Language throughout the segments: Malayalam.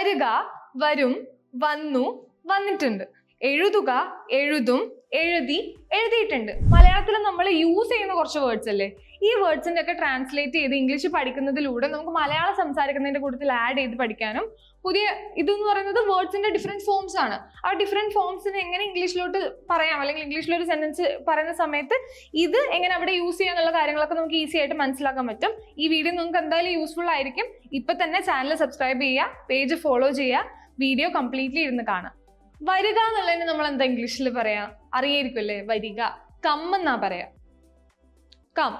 വരിക വരും വന്നു വന്നിട്ടുണ്ട്. എഴുതുക എഴുതും എഴുതി എഴുതിയിട്ടുണ്ട്. മലയാളത്തിൽ നമ്മൾ യൂസ് ചെയ്യുന്ന കുറച്ച് വേർഡ്സ് അല്ലേ? ഈ വേർഡ്സിന്റെ ഒക്കെ ട്രാൻസ്ലേറ്റ് ചെയ്ത് ഇംഗ്ലീഷ് പഠിക്കുന്നതിലൂടെ നമുക്ക് മലയാളം സംസാരിക്കുന്നതിന്റെ കൂട്ടത്തിൽ ആഡ് ചെയ്ത് പഠിക്കാനും പുതിയ ഇതെന്ന് പറയുന്നത് വേർഡ്സിന്റെ ഡിഫറെന്റ് ഫോംസ് ആണ്. ആ ഡിഫറെന്റ് ഫോംസിന് എങ്ങനെ ഇംഗ്ലീഷിലോട്ട് പറയാം? അല്ലെങ്കിൽ ഇംഗ്ലീഷിൽ ഒരു സെന്റൻസ് പറയുന്ന സമയത്ത് ഇത് എങ്ങനെ അവിടെ യൂസ് ചെയ്യാന്നുള്ള കാര്യങ്ങളൊക്കെ നമുക്ക് ഈസി ആയിട്ട് മനസ്സിലാക്കാൻ പറ്റും. ഈ വീഡിയോ നിങ്ങൾക്ക് എന്തായാലും യൂസ്ഫുൾ ആയിരിക്കും. ഇപ്പം തന്നെ ചാനൽ സബ്സ്ക്രൈബ് ചെയ്യുക പേജ് ഫോളോ ചെയ്യുക വീഡിയോ കംപ്ലീറ്റ്ലി ഇരുന്ന് കാണാം വരിക എന്നുള്ളതിന് നമ്മൾ എന്താ ഇംഗ്ലീഷിൽ പറയാ? അറിയായിരിക്കും അല്ലേ വരിക. കം എന്നാ പറയാ? കം.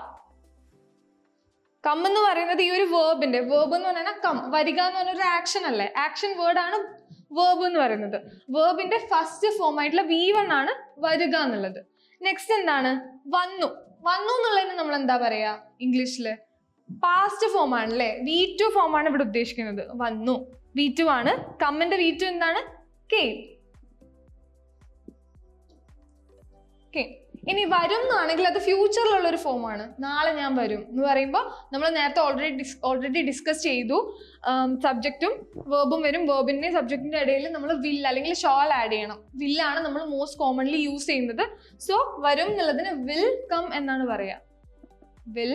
കം എന്ന് പറയുന്നത് ഈ ഒരു വേർബിന്റെ വേർബ് എന്ന് പറഞ്ഞാൽ കം. വരിക എന്ന് പറഞ്ഞ ഒരു ആക്ഷൻ അല്ലേ? ആക്ഷൻ വേർഡ് ആണ് വേർബ് എന്ന് പറയുന്നത്. വേർബിന്റെ ഫസ്റ്റ് ഫോം ആയിട്ടുള്ള വി വൺ ആണ് വരിക എന്നുള്ളത്. നെക്സ്റ്റ് എന്താണ്? വന്നു. വന്നു എന്നുള്ളതിന് നമ്മൾ എന്താ പറയാ? ഇംഗ്ലീഷിൽ പാസ്റ്റ് ഫോം ആണ് അല്ലേ? വി ടു ഫോം ആണ് ഇവിടെ ഉദ്ദേശിക്കുന്നത്. വന്നു. വി ടു ആണ്. കമ്മിന്റെ വി ടു എന്താണ്? കെയിം ഓക്കെ ഇനി വരും എന്നാണെങ്കിൽ അത് ഫ്യൂച്ചറിലുള്ള ഒരു ഫോമാണ് നാളെ ഞാൻ വരും എന്ന് പറയുമ്പോൾ നമ്മൾ നേരത്തെ ഓൾറെഡി ഡിസ് ഓൾറെഡി ഡിസ്കസ് ചെയ്തു. സബ്ജക്റ്റും വേർബും വരും. വേർബിന്റെയും സബ്ജക്റ്റിന്റെ ഇടയിൽ നമ്മൾ വിൽ അല്ലെങ്കിൽ ഷോൾ ആഡ് ചെയ്യണം. വില്ലാണ് നമ്മൾ മോസ്റ്റ് കോമൺലി യൂസ് ചെയ്യുന്നത്. സോ വരും എന്നുള്ളതിന് വിൽ കം എന്നാണ് പറയുക will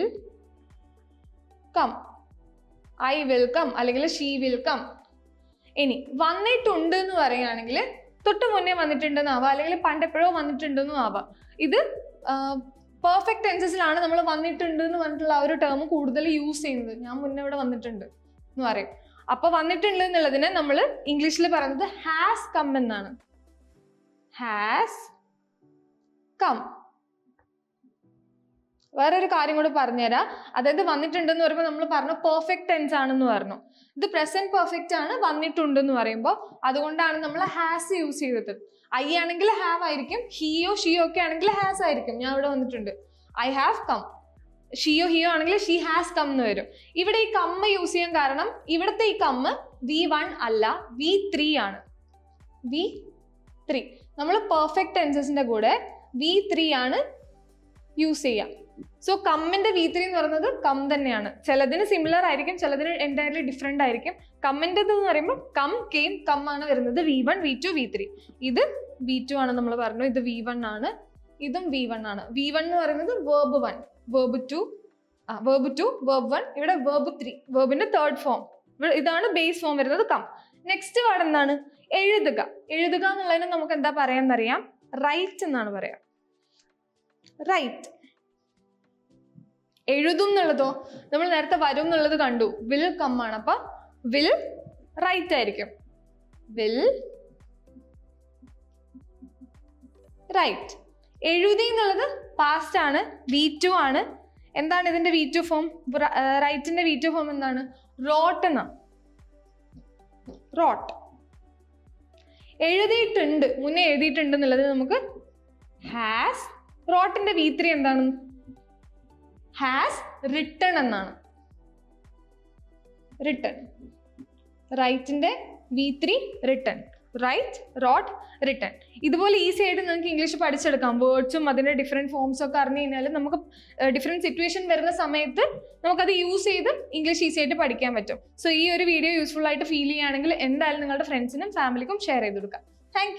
come I will come അല്ലെങ്കിൽ ഷീ വിൽ കം ഇനി വന്നിട്ടുണ്ട് എന്ന് പറയുകയാണെങ്കിൽ തൊട്ട് മുന്നേ വന്നിട്ടുണ്ടെന്നാവാം അല്ലെങ്കിൽ പണ്ട് എപ്പോഴോ വന്നിട്ടുണ്ടെന്നും ആവാം. ഇത് പെർഫെക്റ്റ് ടെൻസസിലാണ് നമ്മൾ വന്നിട്ടുണ്ട് എന്ന് പറഞ്ഞിട്ടുള്ള ആ ഒരു ടേം കൂടുതൽ യൂസ് ചെയ്യുന്നത്. ഞാൻ മുന്നേ ഇവിടെ വന്നിട്ടുണ്ട് എന്ന് പറയും. അപ്പൊ വന്നിട്ടുണ്ട് എന്നുള്ളതിനെ നമ്മൾ ഇംഗ്ലീഷിൽ പറയുന്നത് ഹാസ് കം എന്നാണ്. ഹാസ് കം വേറൊരു കാര്യം കൂടെ പറഞ്ഞുതരാം. അതായത് വന്നിട്ടുണ്ടെന്ന് പറയുമ്പോൾ നമ്മൾ പറഞ്ഞു പെർഫെക്റ്റ് ടെൻസ് ആണെന്ന് പറഞ്ഞു. ഇത് പ്രസന്റ് പെർഫെക്റ്റ് ആണ് വന്നിട്ടുണ്ടെന്ന് പറയുമ്പോൾ അതുകൊണ്ടാണ് നമ്മൾ ഹാസ് യൂസ് ചെയ്തത്. ഐ ആണെങ്കിൽ ഹാവ് ആയിരിക്കും ഹിയോ ഷിയോ ഒക്കെ ആണെങ്കിൽ ഹാസ് ആയിരിക്കും. ഞാൻ ഇവിടെ വന്നിട്ടുണ്ട്. ഐ ഹാവ് കം ഷിയോ ഹിയോ ആണെങ്കിൽ ഷീ ഹാസ് കം എന്ന് വരും. ഇവിടെ ഈ കമ്മ യൂസ് ചെയ്യാൻ കാരണം ഇവിടുത്തെ ഈ കമ്മ് വി വൺ അല്ല വി ത്രീ ആണ്. വി ത്രീ നമ്മൾ പെർഫെക്റ്റ് ടെൻസസിന്റെ കൂടെ വി ത്രീ ആണ് യൂസ് ചെയ്യാം. സോ കമ്മിന്റെ വി ത്രീ എന്ന് പറയുന്നത് കം തന്നെയാണ്. ചിലതിന് സിമിലർ ആയിരിക്കും ചിലതിന് എന്റയർലി ഡിഫറെന്റ് ആയിരിക്കും. കമ്മിന്റെ എന്ന് പറയുമ്പോൾ കം കെയിം കം ആണ് വരുന്നത് V one V two V three ഇത് വി ടു ആണ് നമ്മൾ പറഞ്ഞു. ഇത് വി വൺ ആണ്. ഇതും വി വൺ ആണ്. വി വൺ എന്ന് പറയുന്നത് വേർബ് വൺ വേർബ് ടു ആ വേർബ് ടു വേർബ് വൺ ഇവിടെ വേർബ് ത്രീ വേർബിന്റെ തേർഡ് ഫോം ഇതാണ് ബേസ് ഫോം വരുന്നത് കം നെക്സ്റ്റ് വേർഡ് എന്താണ്? എഴുതുക. എഴുതുക എന്നുള്ളതിന് നമുക്ക് എന്താ പറയാന്നറിയാം? റൈറ്റ് എന്നാണ് പറയാം. റൈറ്റ് എഴുതും എന്നുള്ളതോ? നമ്മൾ നേരത്തെ വരും എന്നുള്ളത് കണ്ടു. വിൽ കം ആണ്. അപ്പൊ വിൽ റൈറ്റ് ആയിരിക്കും. വിൽ റൈറ്റ് എഴുതി എന്നുള്ളത് പാസ്റ്റ് ആണ്. വി ടു ആണ്. എന്താണ് ഇതിന്റെ വി ടു ഫോം റൈറ്റിന്റെ വി ടു ഫോം എന്താണ്? റോട്ട് എന്നാ. റോട്ട് എഴുതിയിട്ടുണ്ട്. മുന്നേ എഴുതിയിട്ടുണ്ട് എന്നുള്ളത് നമുക്ക് ഹാസ് റോട്ടിന്റെ വി ത്രീ എന്താണ്? ഹാസ് റിട്ടൺ എന്നാണ്. Written റൈറ്റിന്റെ V three written write wrote written ഇതുപോലെ ഈസി ആയിട്ട് നിങ്ങൾക്ക് ഇംഗ്ലീഷ് പഠിച്ചെടുക്കാം. വേർഡ്സും അതിന്റെ ഡിഫറെന്റ് ഫോംസ് ഒക്കെ അറിഞ്ഞു കഴിഞ്ഞാൽ നമുക്ക് ഡിഫറെന്റ് സിറ്റുവേഷൻ വരുന്ന സമയത്ത് നമുക്കത് യൂസ് ചെയ്ത് ഇംഗ്ലീഷ് ഈസി ആയിട്ട് പഠിക്കാൻ പറ്റും. സോ ഈ ഒരു വീഡിയോ യൂസ്ഫുൾ ആയിട്ട് ഫീൽ ചെയ്യുകയാണെങ്കിൽ എന്തായാലും നിങ്ങളുടെ ഫ്രണ്ട്സിനും ഫാമിലിക്കും ഷെയർ ചെയ്ത് കൊടുക്കാം. Thank